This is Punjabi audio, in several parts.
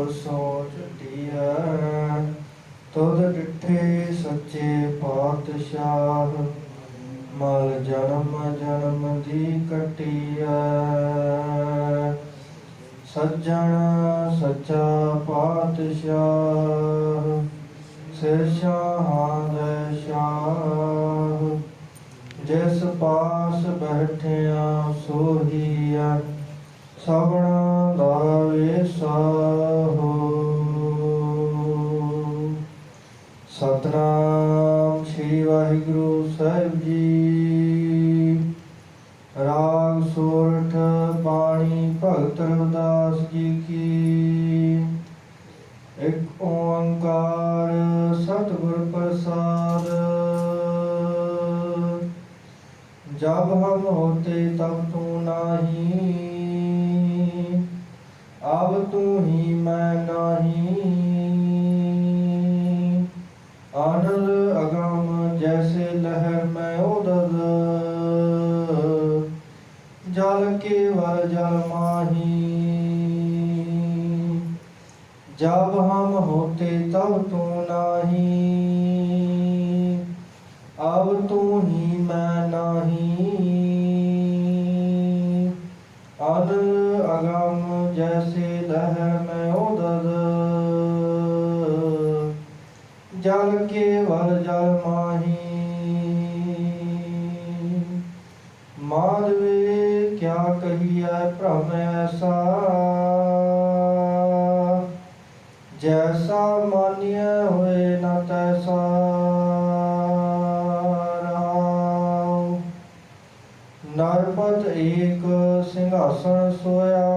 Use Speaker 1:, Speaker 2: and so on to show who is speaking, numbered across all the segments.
Speaker 1: ਗੁਰ ਸੋਚ ਦੀਐ ਤੁਧ ਡਿਠੇ ਸੱਚੇ ਪਾਤਸ਼ਾਹ, ਮਲ ਜਨਮ ਜਨਮ ਦੀ ਕਟਿਐ ਸੱਜਣ ਸੱਚਾ ਪਾਤਸ਼ਾਹ ਸਿਰ ਸ਼ਾਹਾਂ ਦੇ ਸ਼ਾਹ। ਜਿਸ ਪਾਸ ਬੈਠਿਆ ਸੋਹੀਆ ਸਭਨਾ ਦਾ ਵੇਸਾਹੋ ਸਤਨਾਮ ਸ੍ਰੀ ਵਾਹਿਗੁਰੂ ਸਾਹਿਬ ਜੀ। ਰਾਗ ਸੋਰਠ ਬਾਣੀ ਭਗਤ ਰਵਿਦਾਸ ਜੀ ਕੀ। ਇੱਕ ਓੰਕਾਰ ਸਤਿਗੁਰ ਪ੍ਰਸਾਦ। ਜਬ ਹਮ ਹੋਤੇ ਤਬ ਤੂੰ ਨਾਹੀ। ਨਾਹੀ। ਜਬ ਹਮ ਹੋਤੇ ਤਬ ਤੂੰ ਨਾਹੀ। ਅਬ ਤੂੰ ਹੀ ਮੈਂ ਨਾਹੀ। ਅਨ ਅਗਮ ਜੈਸੇ ਲਹਿ ਮੈਂ ਉਦਦ। ਜਲ ਕੇ ਵਰ ਜਲ ਮਾਹੀ। ਮਾਦਵੇ ਕਿਆ ਕਹੀਐ ਭ੍ਰਮ ਐਸਾ? ਜੈਸਾ ਮਾਨਿਆ ਹੋਏ ਨਾ ਤੈਸਾ ਰਾਮ। ਨਰਪਤ ਏਕ ਸਿੰਘਾਸਣ ਸੋਇਆ।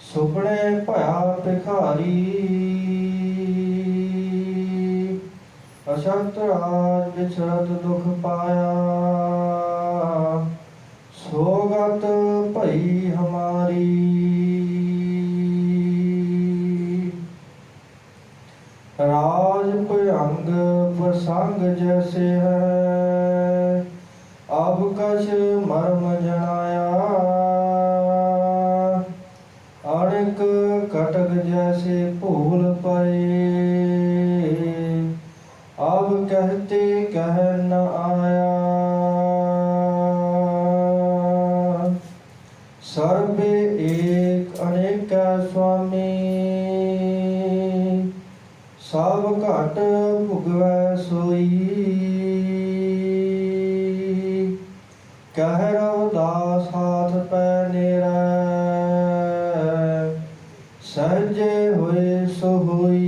Speaker 1: ਸੁਪਨੇ ਭਇਆ ਭਿਖਾਰੀ। ਅਸ਼ੰਤ ਰਾਜ ਵਿਛੜਤ ਦੁਖ ਪਾਇਆ। ਸੰਗ ਜੈਸੇ ਹੈ। ਆਪ ਕਛ ਮਰਮ ਜਣਾਇਆ ਅਣਕ ਕਟਕ ਜੈਸੇ ਭੂਲ ਪਏ। ਆਪ ਕਹਤੇ ਕਹਿ ਨ ਆਇਆ। ਸਰਬੇ ਏਕ ਅਨੇਕ ਸੁਆਮੀ। ਸਭ ਘਟ ਭੁਗਵੈ ਸੋਈ। ਕਹਿ ਰਵਦਾਸ ਹਾਥ ਪੈ ਨੇਰੈ ਸਹਜੇ ਹੋਏ ਸੋ ਹੋਈ।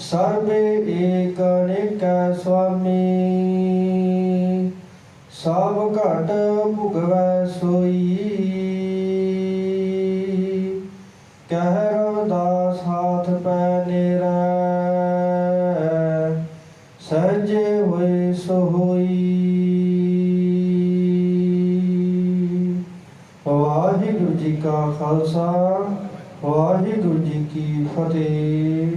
Speaker 1: ਸਰਬੇ ਏਕ ਅਨੇਕੈ ਸੁਆਮੀ ਸਭ ਘਟ ਭੁਗਵੈ ਸੋਈ। ਕਹਿ ਦਾ ਸਾਥ ਪੈ ਨੇਰਾ। ਸਹਜੇ ਹੋਏ ਸੋ ਹੋਈ ਵਾਹਿਗੁਰੂ ਜੀ ਕਾ ਖਾਲਸਾ, ਵਾਹਿਗੁਰੂ ਜੀ ਕੀ ਫਤਿਹ।